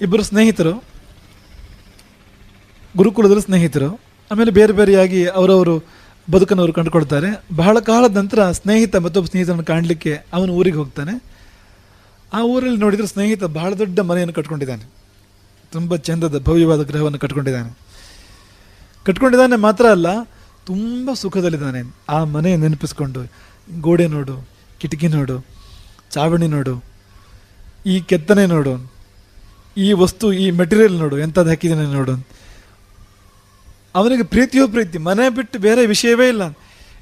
ಇಬ್ಬರು ಸ್ನೇಹಿತರು, ಗುರುಕುಲದಲ್ಲಿ ಸ್ನೇಹಿತರು, ಆಮೇಲೆ ಬೇರೆ ಬೇರೆಯಾಗಿ ಅವರವರು ಬದುಕನ್ನು ಅವರು ಕಂಡುಕೊಳ್ತಾರೆ. ಬಹಳ ಕಾಲದ ನಂತರ ಸ್ನೇಹಿತ ಮತ್ತೊಬ್ಬ ಸ್ನೇಹಿತನನ್ನು ಕಾಣಲಿಕ್ಕೆ ಅವನು ಊರಿಗೆ ಹೋಗ್ತಾನೆ. ಆ ಊರಲ್ಲಿ ನೋಡಿದರೆ ಸ್ನೇಹಿತ ಬಹಳ ದೊಡ್ಡ ಮನೆಯನ್ನು ಕಟ್ಕೊಂಡಿದ್ದಾನೆ. ತುಂಬ ಚಂದದ ಭವ್ಯವಾದ ಗ್ರಹವನ್ನು ಕಟ್ಕೊಂಡಿದ್ದಾನೆ. ಕಟ್ಕೊಂಡಿದ್ದಾನೆ ಮಾತ್ರ ಅಲ್ಲ, ತುಂಬ ಸುಖದಲ್ಲಿದ್ದಾನೆ. ಆ ಮನೆ ನೆನಪಿಸ್ಕೊಂಡು ಗೋಡೆ ನೋಡು, ಕಿಟಕಿ ನೋಡು, ಚಾವಣಿ ನೋಡು, ಈ ಕೆತ್ತನೆ ನೋಡು. ಈ ವಸ್ತು, ಈ ಮೆಟೀರಿಯಲ್ ನೋಡು, ಎಂಥದ್ದು ಹಾಕಿದ್ದೀನಿ ನೋಡು ಅವನಿಗೆ ಪ್ರೀತಿಯೋ ಪ್ರೀತಿ, ಮನೆ ಬಿಟ್ಟು ಬೇರೆ ವಿಷಯವೇ ಇಲ್ಲ.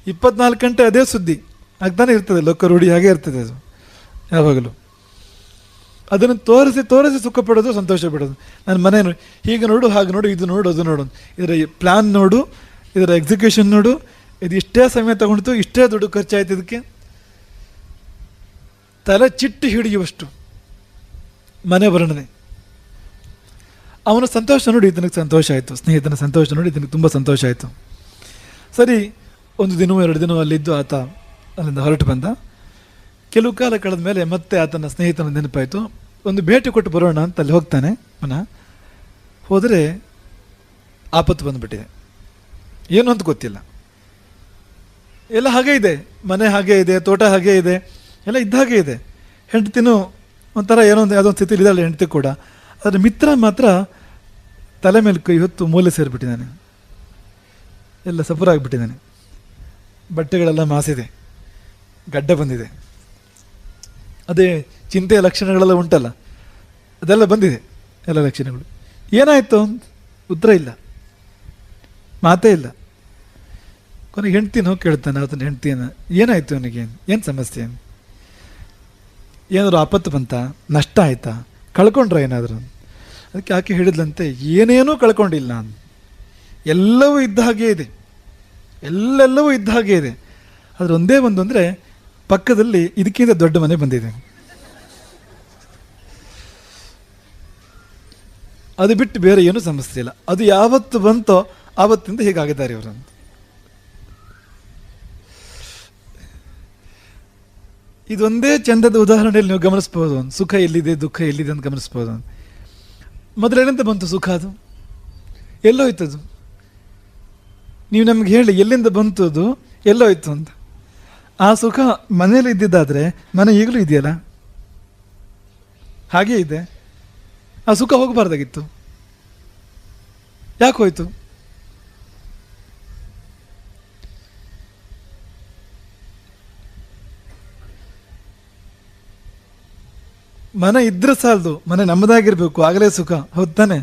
ಇಪ್ಪತ್ನಾಲ್ಕು ಗಂಟೆ ಅದೇ ಸುದ್ದಿ. ಆಗ್ತಾನೆ ಇರ್ತದೆ, ಲೋಕ ರೂಢಿ ಹಾಗೆ ಇರ್ತದೆ ಅದು. ಯಾವಾಗಲೂ. ಅದನ್ನು ತೋರಿಸಿ ತೋರಿಸಿ ಸುಖ ಪಡೋದು, ಸಂತೋಷ ಪಡೋದು. ನನ್ನ ಮನೆ ಹೀಗೆ ನೋಡು, ಹಾಗೆ ನೋಡು, ಇದು ನೋಡು, ಅದು ನೋಡು ಇದರ ಪ್ಲ್ಯಾನ್ ನೋಡು, ಇದರ ಎಕ್ಸಿಕ್ಯೂಷನ್ ನೋಡು. ಇದು ಇಷ್ಟೇ ಸಮಯ ತಗೊಂಡಿತು ಇಷ್ಟೇ ದುಡ್ಡು ಖರ್ಚಾಯ್ತು ಇದಕ್ಕೆ. ತಲೆ ಚಿಟ್ಟು ಹಿಡಿಯುವಷ್ಟು. ಮನೆ ವರ್ಣನೆ ಅವನ ಸಂತೋಷ ನೋಡಿ ಇದನಿಗೆ ಸಂತೋಷ ಆಯಿತು. ಸ್ನೇಹಿತನ ಸಂತೋಷ ನೋಡಿ ಇದನಿಗೆ ತುಂಬ ಸಂತೋಷ ಆಯಿತು. ಸರಿ, ಒಂದು ದಿನವೂ ಎರಡು ದಿನವೂ ಅಲ್ಲಿದ್ದು ಆತ ಅಲ್ಲಿಂದ ಹೊರಟು ಬಂದ. ಕೆಲವು ಕಾಲ ಕಳೆದ ಮೇಲೆ ಮತ್ತೆ ಆತನ ಸ್ನೇಹಿತನ ನೆನಪಾಯಿತು. ಒಂದು ಭೇಟಿ ಕೊಟ್ಟು ಬರೋಣ ಅಂತ ಅಲ್ಲಿ ಹೋಗ್ತಾನೆ. ಪುನಃ ಹೋದರೆ ಆಪತ್ತು ಬಂದುಬಿಟ್ಟಿದೆ. ಏನು ಅಂತ ಗೊತ್ತಿಲ್ಲ. ಎಲ್ಲ ಹಾಗೆ ಇದೆ. ಮನೆ ಹಾಗೆ ಇದೆ, ತೋಟ ಹಾಗೆ ಇದೆ, ಎಲ್ಲ ಇದ್ದ ಹಾಗೆ ಇದೆ. ಹೆಂಡತಿನೂ ಒಂಥರ ಏನೋ ಒಂದು ಯಾವುದೋ ಒಂದು ಸ್ಥಿತಿಲಿ ಇದ್ದಾಳೆ ಹೆಂಡತಿ ಕೂಡ. ಅದರ ಮಿತ್ರ ಮಾತ್ರ ತಲೆ ಮೇಲೆ ಕೈ ಹೊತ್ತು ಮೂಲೆ ಸೇರಿಬಿಟ್ಟಿದ್ದಾನೆ. ಎಲ್ಲ ಸಫರ್ ಆಗಿಬಿಟ್ಟಿದ್ದಾನೆ. ಬಟ್ಟೆಗಳೆಲ್ಲ ಮಾಸಿದೆ. ಗಡ್ಡ ಬಂದಿದೆ. ಅದೇ ಚಿಂತೆಯ ಲಕ್ಷಣಗಳೆಲ್ಲ ಉಂಟಲ್ಲ, ಅದೆಲ್ಲ ಬಂದಿದೆ, ಎಲ್ಲ ಲಕ್ಷಣಗಳು. ಏನಾಯಿತು? ಅಂತ ಉತ್ತರ ಇಲ್ಲ. ಮಾತೇ ಇಲ್ಲ. ಕೊನೆಗೆ ಹೆಂಡ್ತಿನ ಹೋಗಿ ಕೇಳ್ತಾನೆ ಆತನ ಹೆಂಡ್ತಿಯನ್ನು. ಏನಾಯಿತು ಅವನಿಗೆ? ಏನು ಸಮಸ್ಯೆ? ಏನಾದರೂ ಆಪತ್ತು ಬಂತ? ನಷ್ಟ ಆಯಿತಾ? ಕಳ್ಕೊಂಡ್ರ ಏನಾದರೂ? ಅದಕ್ಕೆ ಆಕೆ ಹೇಳಿದ್ಲಂತೆ, ಏನೇನೂ ಕಳ್ಕೊಂಡಿಲ್ಲ ನಾನು. ಎಲ್ಲವೂ ಇದ್ದ ಹಾಗೆ ಇದೆ. ಎಲ್ಲೆಲ್ಲವೂ ಇದ್ದ ಹಾಗೆ ಇದೆ. ಆದರೆ ಒಂದೇ ಒಂದು ಅಂದರೆ ಪಕ್ಕದಲ್ಲಿ ಇದಕ್ಕಿಂತ ದೊಡ್ಡ ಮನೆ ಬಂದಿದೆ. ಅದು ಬಿಟ್ಟು ಬೇರೆ ಏನೂ ಸಮಸ್ಯೆ ಇಲ್ಲ. ಅದು ಯಾವತ್ತು ಬಂತೋ ಆವತ್ತಿಂದ ಹೀಗಾಗಿದ್ದಾರೆ ಇವರಂತ ಇದೊಂದೇ ಚಂದದ ಉದಾಹರಣೆಯಲ್ಲಿ ನೀವು ಗಮನಿಸ್ಬೋದು. ಸುಖ ಎಲ್ಲಿದೆ, ದುಃಖ ಎಲ್ಲಿದೆ ಅಂತ ಗಮನಿಸ್ಬೋದು ಮೊದಲೇನಂತ ಬಂತು ಸುಖ ಅದು? ಎಲ್ಲೋಯ್ತದು? ನೀವು ನಮ್ಗೆ ಹೇಳಿ, ಎಲ್ಲಿಂದ ಬಂತು ಅದು? ಎಲ್ಲೋಯ್ತು ಅಂತ. ಆ ಸುಖ ಮನೇಲಿ ಇದ್ದಿದ್ದಾದರೆ ಮನೆ ಈಗಲೂ ಇದೆಯಲ್ಲ? ಹಾಗೇ ಇದೆ. ಆ ಸುಖ ಹೋಗಬಾರ್ದಾಗಿತ್ತು. ಯಾಕೆ ಹೋಯ್ತು? ಮನೆ ಇದ್ರೆ ಸಾಲದು, ಮನೆ ನಮ್ಮದಾಗಿರ್ಬೇಕು, ಆಗಲೇ ಸುಖ, ಹೌದ್ ತಾನೆ?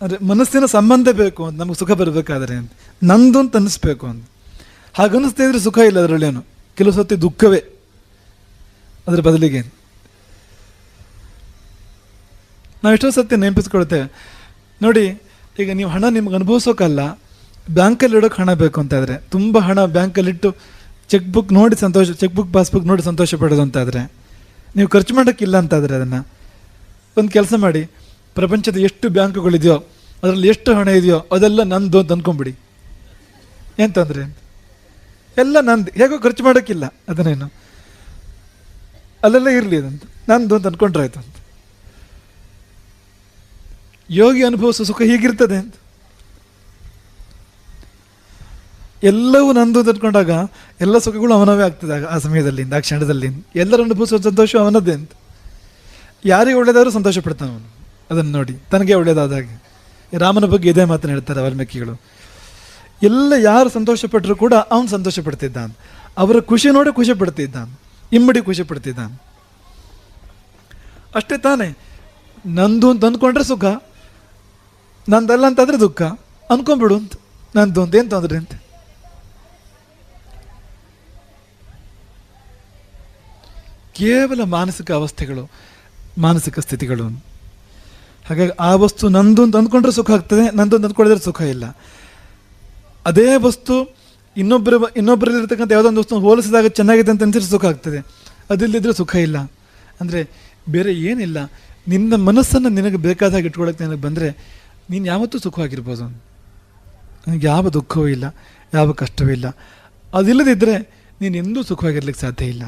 ಅಂದರೆ ಮನಸ್ಸಿನ ಸಂಬಂಧ ಬೇಕು ಅಂತ, ನಮಗೆ ಸುಖ ಬರಬೇಕಾದ್ರೆ ಅಂತ, ನಂದು ಅಂತ ಅನ್ನಿಸ್ಬೇಕು ಅಂತ. ಹಾಗೆ ಅನ್ನಿಸ್ತಾ ಇದ್ರೆ ಸುಖ ಇಲ್ಲ ಅದರಲ್ಲೇನು ಕೆಲವು ಸತಿ ದುಃಖವೇ. ಅದರ ಬದಲಿಗೆ ನಾವು ಎಷ್ಟೋ ಸತಿ ನೆನಪಿಸ್ಕೊಳ್ತೇವೆ, ನೋಡಿ, ಈಗ ನೀವು ಹಣ ನಿಮ್ಗೆ ಅನುಭವಿಸೋಕ್ಕಲ್ಲ ಬ್ಯಾಂಕಲ್ಲಿ ಇಡೋಕೆ ಹಣ ಬೇಕು ಅಂತಾದರೆ, ತುಂಬ ಹಣ ಬ್ಯಾಂಕಲ್ಲಿಟ್ಟು ಚೆಕ್ ಬುಕ್ ನೋಡಿ ಸಂತೋಷ, ಚೆಕ್ ಬುಕ್ ಪಾಸ್ಬುಕ್ ನೋಡಿ ಸಂತೋಷ ಪಡೋದು ಅಂತಾದರೆ, ನೀವು ಖರ್ಚು ಮಾಡೋಕ್ಕಿಲ್ಲ ಅಂತಾದರೆ ಅದನ್ನು, ಒಂದು ಕೆಲಸ ಮಾಡಿ, ಪ್ರಪಂಚದ ಎಷ್ಟು ಬ್ಯಾಂಕುಗಳಿದೆಯೋ, ಅದರಲ್ಲಿ ಎಷ್ಟು ಹಣ ಇದೆಯೋ, ಅದೆಲ್ಲ ನಂದು ಅಂತ ಅಂದ್ಕೊಂಬಿಡಿ ಏನು ತೊಂದರೆ ಎಲ್ಲ ನಂದು, ಹೇಗೋ ಖರ್ಚು ಮಾಡೋಕ್ಕಿಲ್ಲ ಅದನ್ನೇನು. ಅಲ್ಲೆಲ್ಲ ಇರಲಿ ಅದಂತ, ನಂದು ಅಂತ ಅಂದ್ಕೊಂಡ್ರೆ ಆಯ್ತು ಅಂತ. ಯೋಗಿ ಅನುಭವಿಸೋ ಸುಖ ಹೀಗಿರ್ತದೆ ಅಂತ. ಎಲ್ಲವೂ ನಂದು ತಟ್ಕೊಂಡಾಗ ಎಲ್ಲ ಸುಖಗಳು ಅವನವೇ ಆಗ್ತದೆ ಆ ಸಮಯದಲ್ಲಿ, ಆ ಕ್ಷಣದಲ್ಲಿ. ಎಲ್ಲರನ್ನು ಅನುಭವಿಸುವ ಸಂತೋಷ ಅವನದ್ದೇ ಅಂತ. ಯಾರಿಗೆ ಒಳ್ಳೇದಾದ್ರೂ ಸಂತೋಷ ಪಡ್ತಾನೆ ಅವನು. ಅದನ್ನು ನೋಡಿ, ತನಗೆ ಒಳ್ಳೇದಾದ ಹಾಗೆ. ರಾಮನ ಬಗ್ಗೆ ಇದೇ ಮಾತನ್ನು ಹೇಳ್ತಾರೆ ವಾಲ್ಮೀಕಿಗಳು. ಎಲ್ಲ ಯಾರು ಸಂತೋಷ ಪಟ್ಟರು ಕೂಡ ಅವನು ಸಂತೋಷ ಪಡ್ತಿದ್ದಾನೆ ಅವರ ಖುಷಿ ನೋಡಿ ಖುಷಿ ಪಡ್ತಿದ್ದಾನೆ ಇಮ್ಮಡಿ ಖುಷಿ ಪಡ್ತಿದ್ದಾನೆ ಅಷ್ಟೇ ತಾನೇ. ನಂದು ಅಂತ ಅಂದ್ಕೊಂಡ್ರೆ ಸುಖ. ನಂದಲ್ಲ ಅಂತಂದ್ರೆ ದುಃಖ. ಅಂದ್ಕೊಂಬಿಡು ಅಂತ. ನಂದು ಅಂತ ಏನು ತೊಂದರೆ ಅಂತ. ಕೇವಲ ಮಾನಸಿಕ ಅವಸ್ಥೆಗಳು, ಮಾನಸಿಕ ಸ್ಥಿತಿಗಳು. ಹಾಗಾಗಿ ಆ ವಸ್ತು ನಂದು ಅಂತ ಅಂದ್ಕೊಂಡ್ರೆ ಸುಖ ಆಗ್ತದೆ, ನಂದು ಅಂತ ಅಂದ್ಕೊಂಡಿದ್ರೆ ಸುಖ ಇಲ್ಲ. ಅದೇ ವಸ್ತು ಇನ್ನೊಬ್ಬರ ಇನ್ನೊಬ್ಬರಲ್ಲಿರ್ತಕ್ಕಂಥ ಯಾವುದೋ ಒಂದು ವಸ್ತು ಹೋಲಿಸಿದಾಗ ಚೆನ್ನಾಗಿದೆ ಅಂತ ಅನ್ಸಿದ್ರೆ ಸುಖ ಆಗ್ತದೆ. ಅದಿಲ್ಲದಿದ್ರೆ ಸುಖ ಇಲ್ಲ. ಅಂದರೆ ಬೇರೆ ಏನಿಲ್ಲ. ನಿನ್ನ ಮನಸ್ಸನ್ನು ನಿನಗೆ ಬೇಕಾದ ಹಾಗೆ ಇಟ್ಕೊಳ್ಳೋಕೆ ನಿನಗೆ ಬಂದರೆ ನೀನು ಯಾವತ್ತೂ ಸುಖವಾಗಿರ್ಬೋದು. ನನಗೆ ಯಾವ ದುಃಖವೂ ಇಲ್ಲ, ಯಾವ ಕಷ್ಟವೂ ಇಲ್ಲ. ಅದಿಲ್ಲದಿದ್ದರೆ ನೀನು ಎಂದೂ ಸುಖವಾಗಿರ್ಲಿಕ್ಕೆ ಸಾಧ್ಯ ಇಲ್ಲ.